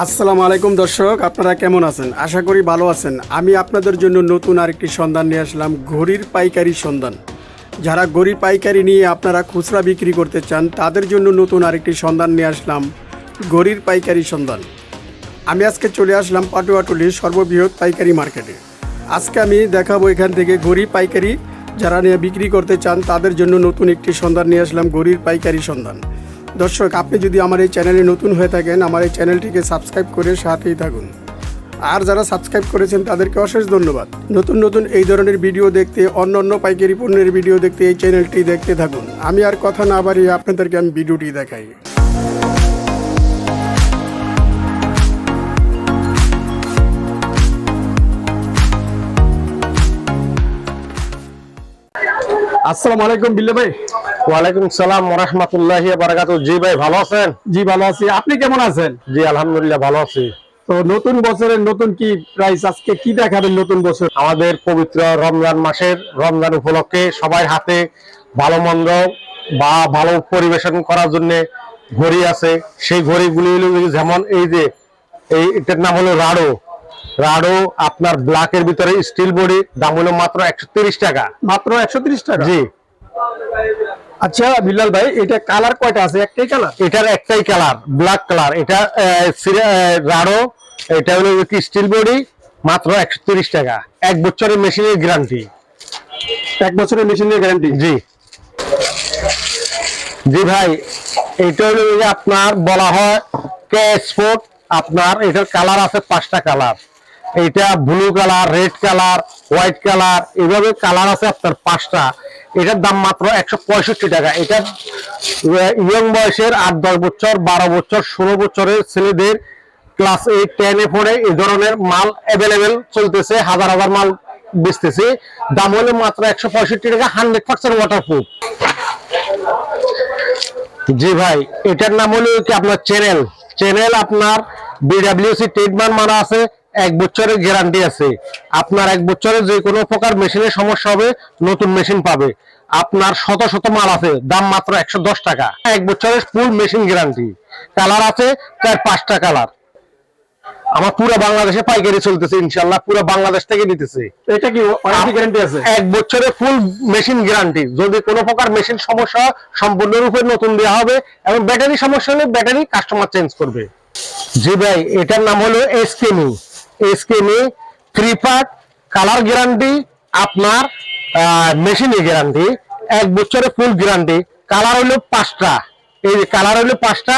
আসসালামু আলাইকুম দর্শক, আপনারা কেমন আছেন? আশা করি ভালো আছেন। আমি আপনাদের জন্য নতুন আরেকটি সন্ধান নিয়ে আসলাম, ঘড়ির পাইকারি সন্ধান। যারা ঘড়ি পাইকারি নিয়ে আপনারা খুচরা বিক্রি করতে চান, তাদের জন্য নতুন আরেকটি সন্ধান নিয়ে আসলাম, ঘড়ির পাইকারি সন্ধান। আমি আজকে চলে আসলাম পাটুয়াটুলির সর্ববৃহৎ পাইকারি মার্কেটে। আজকে আমি দেখাবো এখান থেকে ঘড়ি পাইকারি, যারা নিয়ে বিক্রি করতে চান, তাদের জন্য নতুন একটি সন্ধান নিয়ে আসলাম, ঘড়ির পাইকারি সন্ধান। দর্শক, আপনি যদি আমার এই চ্যানেলে নতুন হয়ে থাকেন, আমার এই চ্যানেলটিকে সাবস্ক্রাইব করে সাথেই থাকুন। আর যারা সাবস্ক্রাইব করেছেন, তাদেরকে অশেষ ধন্যবাদ। নতুন নতুন এই ধরনের ভিডিও দেখতে, অন্য অন্য পাইকারি পণ্যের ভিডিও দেখতে এই চ্যানেলটি দেখতে থাকুন। আমি আর কথা না বাড়িয়ে আপনাদেরকে আমি ভিডিওটি দেখাই। আসসালামু আলাইকুম বিল্লে ভাই। ওয়ালাইকুম সালাম রহমতুল্লাহ বারাকাত জি ভাই ভালো আছেন? জি ভালো আছি। আপনি কেমন আছেন? জি আলহামদুলিল্লাহ ভালো আছি। তো নতুন বছরের নতুন কি প্রাইস আজকে কি দেখাবেন নতুন বছর? আমাদের পবিত্র রমজান মাসের রমজান উপলক্ষে সবাই হাতে ভালো মন্দ বা ভালো পরিবেশন করার জন্য ঘড়ি আছে। সেই ঘড়িগুলি যেমন এই যে এই এটার নাম হলো রাডো। রাডো আপনার ব্ল্যাকের ভিতরে স্টিল বডি দাম হলো মাত্র একশো তিরিশ টাকা। মাত্র একশো তিরিশ টাকা? জি। আচ্ছা বিল্লাল ভাই এটা কালার কয়টা আছে? একটাই কালার এটার একটাই কালার ব্ল্যাক কালার এটা রাডো এটা হলো কি স্টিল বডি মাত্র একশো টাকা। এক বছরের মেশিনের গ্যারান্টি এক বছরের মেশিনের গ্যারান্টি জি। জি ভাই এটা হলো আপনার বলা হয় কে স্পোর্ট আপনার এটার কালার আছে পাঁচটা কালার এটা blue colour red colour white colour এভাবে কালার আছে আপনার পাঁচটা। এটার দাম মাত্র একশো পঁয়ষট্টি টাকা। এটা ইয়ং বয়সের আট, দশ বছর, বারো বছর, ষোলো বছরের ছেলেদের ক্লাস এইট টেনে ফোরে এই ধরনের মাল অ্যাভেলেবেল চলতেছে, হাজার হাজার মাল বেচতেছে। দাম হলো মাত্র একশো পঁয়ষট্টি টাকা হান্ড্রেড পার্সেন্ট ওয়াটারপ্রুফ জি ভাই, এটার নাম হলো কি আপনার চ্যানেল চ্যানেল আপনার বিডাব্লিউসি ট্রেডমার্ক মারা আছে এক বছরের গ্যারান্টি আছে। আপনার এক বছরে যে কোনো প্রকার মেশিনের সমস্যা হবে নতুন মেশিন পাবে। আপনার শত শত মাল আছে দাম মাত্র একশো দশ টাকা। এক বছরের ফুল মেশিন গ্যারান্টি কালার আছে চার পাঁচটা কালার আমার পুরো বাংলাদেশে পাইকারি চলতেছে ইনশাল্লাহ পুরো বাংলাদেশ থেকে নিতেছে। এটা কি গ্যারান্টি আছে? এক বছরে ফুল মেশিন গ্যারান্টি যদি কোনো প্রকার মেশিন সমস্যা সম্পূর্ণরূপে নতুন দেওয়া হবে এবং ব্যাটারি সমস্যা হলে ব্যাটারি কাস্টমার চেঞ্জ করবে। জি ভাই এটার নাম হলো এসকেমি এসকেমি থ্রি পার্ট কালার গ্যারান্টি আপনার মেশিনে গ্যারান্টি এক বছরে ফুল গ্যারান্টি কালার হলো পাঁচটা। এই যে কালার হলো পাঁচটা,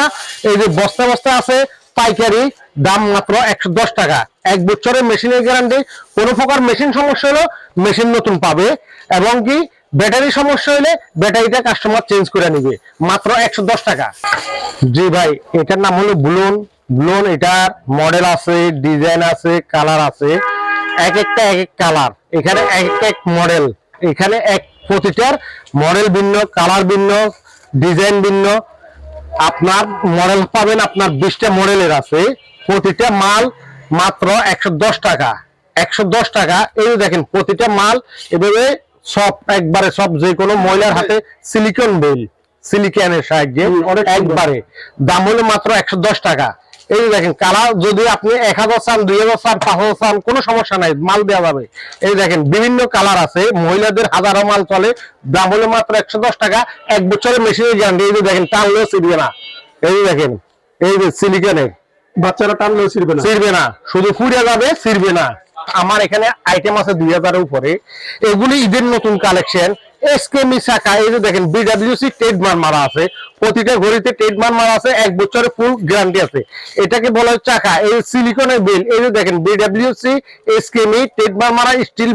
এই যে বস্তা বস্তা আছে, পাইকারি দাম মাত্র একশো দশ টাকা। এক বছরের মেশিনের গ্যারান্টি কোনো প্রকার মেশিন সমস্যা হলো মেশিন নতুন পাবে। এবং কি ব্যাটারি সমস্যা হলে ব্যাটারিটা কাস্টমার চেঞ্জ করে নিবে। মাত্র একশো দশ টাকা। জি ভাই, এটার নাম হলো ব্লুন ব্লুন এটার মডেল আছে ডিজাইন আছে কালার আছে। এক একটা এক এক কালার এখানে এক এক মডেল এখানে এক প্রতিটার মডেল ভিন্ন কালার ভিন্ন ডিজাইন ভিন্ন। আপনার মডেল পাবেন আপনার বিশটা মডেলের আছে। প্রতিটা মাল মাত্র একশো দশ টাকা। একশো দশ টাকা। এই দেখেন প্রতিটা মাল এভাবে সব একবারে সব যে কোনো মহিলার হাতে সিলিকন বেল সিলিকনের সাহায্যে অনেক একবারে। দাম হলো মাত্র একশো দশ টাকা। এই যে দেখেন কালার যদি আপনি এক হাজার চান দুই হাজার চান পাঁচ হাজার চান কোনো সমস্যা নাই মাল দেওয়া যাবে। এই দেখেন বিভিন্ন কালার আছে মহিলাদের হাজারো মাল চলে দাম হলো মাত্র একশো দশ টাকা এক বছরের মেশিনের গ্যারান্টি এই যে দেখেন টানলেও ছিড়বে না। এই দেখেন এই যে সিলিকনের বাচ্চারা টানলেও ছিড়বে না। ছিড়বে না শুধু ফুড়ে যাবে ছিড়বে না। আমার এখানে আইটেম আছে দুই হাজারের উপরে। এগুলি ঈদের নতুন কালেকশন এসকে মিসাকা এই যে দেখেন বিডাব্লিউসি ট্রেডমার্ক মারা আছে, প্রতিটা ঘড়িতে ট্রেডমার্ক মারা আছে, এক বছরের ফুল গ্যারান্টি আছে। এটাকে বলা হয় চাকা, এই সিলিকনের বিল এই স্টিল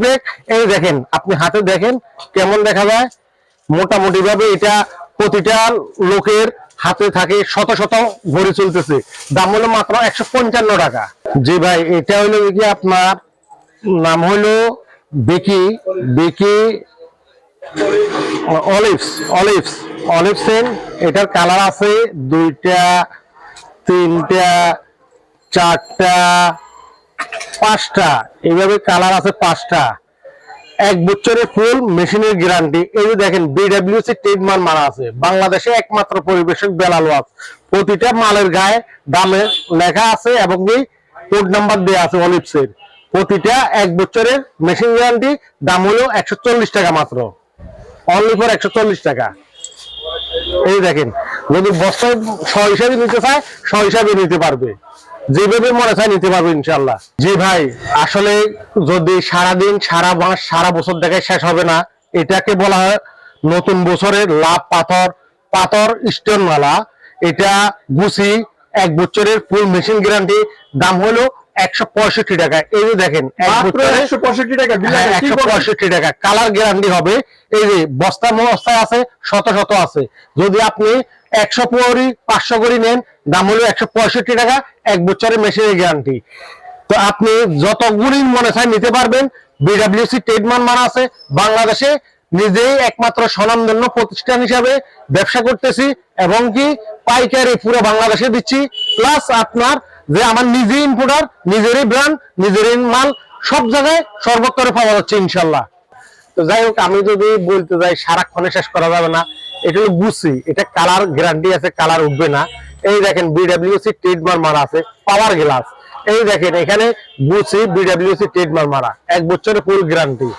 এই দেখেন, আপনি হাতে দেখেন, কেমন দেখা যায়? মোটামুটি ভাবে এটা প্রতিটা লোকের হাতে থাকে, শত শত ঘড়ি চলতেছে। দাম হলো মাত্র একশো পঞ্চান্ন টাকা। জি ভাই, এটা হলো কি আপনার, নাম হলো বেকি বেকি অলিভস অলিভস অলিভসেন এটার কালার আছে দুইটা, তিনটা, চারটা, পাঁচটা। এইভাবে কালার আছে পাঁচটা। এক বছরের ফুল মেশিনের গ্যারান্টি। এই যে দেখেন বিডব্লিউসি ট্রেডমার্ক মারা আছে। বাংলাদেশে একমাত্র পরিবেশক বেলাল ওয়াজ। প্রতিটা মালের গায়ে দামে লেখা আছে এবং কোড নাম্বার দেওয়া আছে অলিপসের প্রতিটা এক বছরের মেশিন গ্যারান্টি, দাম হলো একশো চল্লিশ টাকা মাত্র। অনলি ফর একশো চল্লিশ টাকা। এই দেখেন, যদি বস্তায় ছ হিসাবে নিতে চায় ছ হিসাবে নিতে পারবে। যেভাবে মনে চায় নিতে পারবে ইনশাল্লাহ জি ভাই, আসলে যদি সারাদিন, সারা মাস, সারা বছর দেখায় শেষ হবে না, এটাকে বলা হয় নতুন বছরের লাভ পাথর পাথর স্টোনওয়ালা। এটা গুছি এক বছরের ফুল মেশিন গ্যারান্টি দাম হলো একশো পঁয়ষট্টি টাকা। এই যে দেখেন একশো পঁয়ষট্টি টাকা হ্যাঁ, একশো পঁয়ষট্টি টাকা। কালার গ্যারান্টি হবে। এই যে বস্তা আছে শত শত আছে। যদি আপনি একশো পরি পাঁচশো করে নেন দাম হলো একশো পঁয়ষট্টি টাকা এক বছরের মেশিনের গ্যারান্টি। তো আপনি যতগুলি মনে চায় নিতে পারবেন বিডাব্লিউসি ট্রেডমান মানা আছে। বাংলাদেশে নিজেই একমাত্র স্বনামধন্য প্রতিষ্ঠান হিসাবে ব্যবসা করতেছি এবং কি পাইকারি পুরো বাংলাদেশে দিচ্ছি। প্লাস আপনার যে আমার নিজেই ইম্পোর্টার নিজেরই ব্র্যান্ড নিজেরই মাল, সব জায়গায় সর্বত্তরে পাওয়া যাচ্ছে ইনশাল্লাহ। তো যাই হোক, আমি যদি বলতে যাই, সারাক্ষণে শেষ করা যাবে না। এটা হলো গুছি এটা কালার গ্যারান্টি আছে কালার উঠবে না। এই দেখেন বিডাব্লিউসি ট্রেডমার্ক মারা আছে পাওয়ার গ্লাস এই দেখেন, এখানে গুছি বিডাব্লিউসি ট্রেডমার্ক মারা, এক বছরের ফুল গ্যারান্টি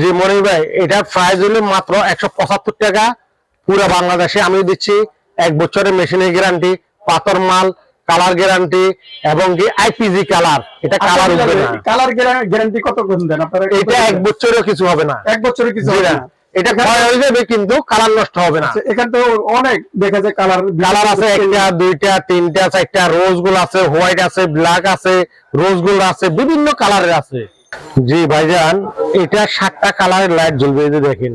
জি, মনির ভাই, এটার প্রাইস হলো মাত্র একশো পঁচাত্তর টাকা। পুরো বাংলাদেশে আমি দিচ্ছি, এক বছরের মেশিনের গ্যারান্টি পাথর মাল কালার গ্যারান্টি এবং কি আইপিজি কালার এটা আচ্ছা, কালার উঠবে না। কালার গ্যারান্টি কত কোন দেন আপনারা? এটা এক বছরেও কিছু হবে না। এক বছরে কিছু হবে না। এটা ক্ষয় হয়ে যাবে কিন্তু কালার নষ্ট হবে না। আচ্ছা, এখানে তো অনেক দেখা যায় কালার কালার আছে একটা দুইটা তিনটা চারটা রোজগুলো আছে হোয়াইট আছে ব্ল্যাক আছে রোজগুলো আছে বিভিন্ন কালারের আছে। জি ভাইজান এটা সাতটা কালারের লাইট জ্বলবে এই যে দেখেন।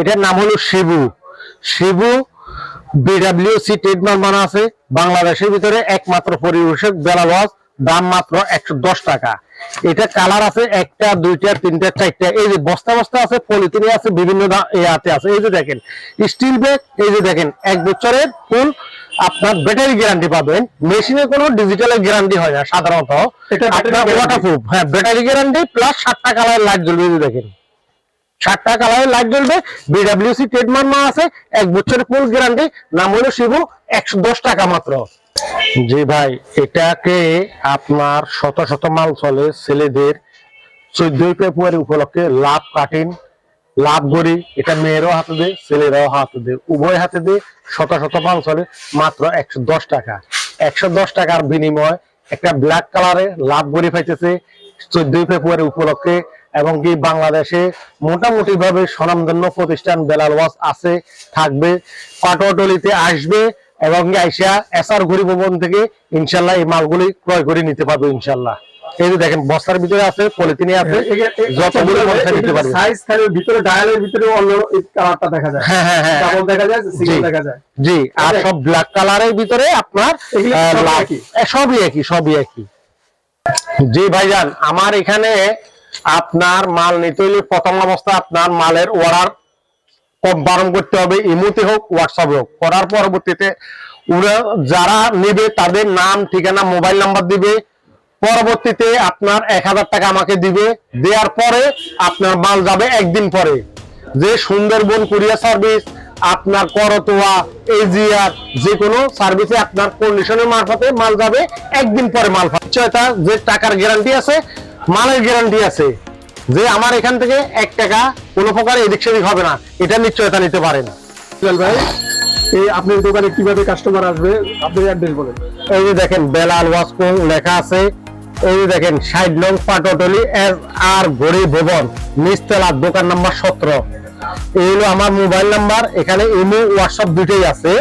এটার নাম হলো শিবু। শিবু বিডাব্লিউসি ট্রেডমার্ক মানা আছে। বাংলাদেশের ভিতরে একমাত্র পরিবেশক বেলালস দাম মাত্র একশো দশ টাকা। এটা কালার আছে একটা দুইটা তিনটা চারটা। এই যে বস্তা বস্তা আছে পলিথিনে আছে বিভিন্ন ইয়াতে আছে। এই যে দেখেন স্টিল ব্যাগ এই যে দেখেন এক বছরের ফুল আপনার ব্যাটারি গ্যারান্টি পাবেন। মেশিনে কোনো ডিজিটালের গ্যারান্টি হয় না সাধারণত। এটা। ওয়াটারপ্রুফ হ্যাঁ ব্যাটারি গ্যারান্টি প্লাস সাতটা কালারের লাইট জ্বলবে দেখেন। সাতটা কালারের লাইট জ্বলবে। বিডাব্লিউসি ট্রেডমার্ক মা আছে। এক বছরের ফুল গ্যারান্টি নাম হলো শিবু, একশো দশ টাকা মাত্র। জি ভাই, এটাকে আপনার শত শত মাল চলে। ছেলেদের চোদ্দই ফেব্রুয়ারি উপলক্ষে লাভ কাটিন, লাভ গড়ি। এটা মেয়েরও হাতে দেয় ছেলেরাও হাতে দেয় উভয় হাতে দিয়ে শত শত মাল চলে। মাত্র একশো দশ টাকা। একশো দশ টাকার বিনিময় একটা ব্ল্যাক কালারে লাভ গড়ি পাইতেছে। চোদ্দই ফেব্রুয়ারি উপলক্ষে এবং কি বাংলাদেশে মোটামুটি ভাবে স্বনামধন্য প্রতিষ্ঠান বেলাল ওয়াজ আছে থাকবে পাটোয়াটলিতে আসবে এবং আইসা এসআর ঘড়ি ভবন থেকে ইনশাল্লাহ এই মালগুলি ক্রয় করে নিতে পারবে ইনশাল্লাহ। এই যে দেখেন বস্তার ভিতরে আছে পলিথিনে আছে যতগুলো চায় নিতে পারবে। সাইজ ভিতরে ডায়ালের ভিতরে অন্য কালারটা দেখা যায়। হ্যাঁ হ্যাঁ হ্যাঁ। ডাবল দেখা যায় সিঙ্গেল দেখা যায়। জি আর আচ্ছা। সব ব্ল্যাক কালারের ভিতরে আপনার? সবই একই সবই একই। জি ভাইজান আমার এখানে আপনার মাল নিতে হলে প্রথম অবস্থা আপনার মালের অর্ডার কনফার্ম করতে হবে, ইমুতে হোক, হোয়াটসঅ্যাপে হোক। করার পরবর্তীতে ওরা যারা নেবে তাদের নাম, ঠিকানা, মোবাইল নাম্বার দিবে। পরবর্তীতে আপনার এক হাজার টাকা আমাকে দিবে। দেওয়ার পরে আপনার মাল যাবে একদিন পরে। যে সুন্দরবন কুরিয়ার সার্ভিস, আপনার করতোয়া, এজিআর, যে কোনো সার্ভিসে আপনার কন্ডিশনের মারফতে মাল যাবে একদিন পরে মাল। নিশ্চয়তা যে টাকার গ্যারান্টি আছে মালের গ্যারান্টি আছে যে আমার এখান থেকে এক টাকা কোনো প্রকার এদিক সেদিক হবে না। এটা নিশ্চয়তা নিতে পারেন ভাই এই আপনার দোকানে কীভাবে কাস্টমার আসবে অ্যাড্রেস বলেন। এই যে দেখেন বেলাল ওয়াসকো লেখা আছে। এই যে দেখেন ষাট নং পাটলি এস আর ঘড়ি ভবন নিচতলা দোকান নাম্বার সতেরো। এই হলো আমার মোবাইল নাম্বার এখানে ইমো হোয়াটসঅ্যাপ দুটোই আছে।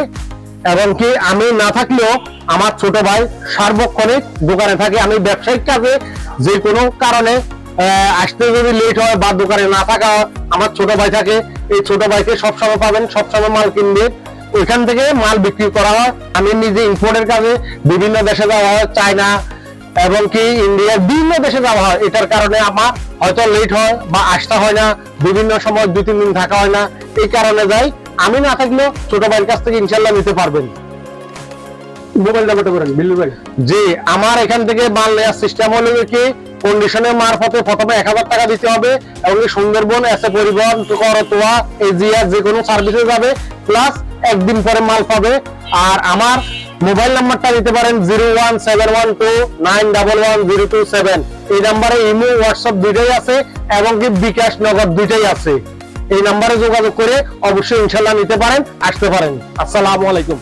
এবং কি আমি না থাকলেও আমার ছোট ভাই সার্বক্ষণিক দোকানে থাকে আমি ব্যবসায়িক কাজে যে কোনো কারণে আসতে যদি লেট হয় বা দোকানে না থাকা আমার ছোট ভাই থাকে, এই ছোট ভাইকে সবসময় পাবেন, সবসময় মাল কিনবে। ওইখান থেকে মাল বিক্রি করা হয়। আমি নিজে ইম্পোর্টের কাজে বিভিন্ন দেশে যাওয়া হয়, চায়না এবং কি ইন্ডিয়ার বিভিন্ন দেশে যাওয়া হয়। এটার কারণে আমার হয়তো লেট হয় বা আসতে হয় না, বিভিন্ন সময় দু তিন দিন থাকা হয় না। এই কারণে যাই, আমি না থাকলেও ছোট ভাইয়ের কাছ থেকে ইনশাল্লাহ নিতে পারবেন। মোবাইল নাম্বারটা বলেন ভাই জি, আমার এখান থেকে মাল নেওয়ার সিস্টেম হলো কি কন্ডিশনের মারফতে প্রথমে এক হাজার টাকা দিতে হবে এবং সুন্দরবন, এসে পরিবহন করতোয়া এজিয়া, যে কোনো সার্ভিসে যাবে প্লাস একদিন পরে মাল পাবে। আর আমার মোবাইল নাম্বারটা দিতে পারেন zero one seven one two nine double one zero two seven এই নাম্বারে ইমো হোয়াটসঅ্যাপ দুইটাই আছে এবং কি বিকাশ নগদ দুইটাই আছে। এই নাম্বারে যোগাযোগ করে অবশ্যই ইনশাল্লাহ নিতে পারেন, আসতে পারেন। আসসালামু আলাইকুম।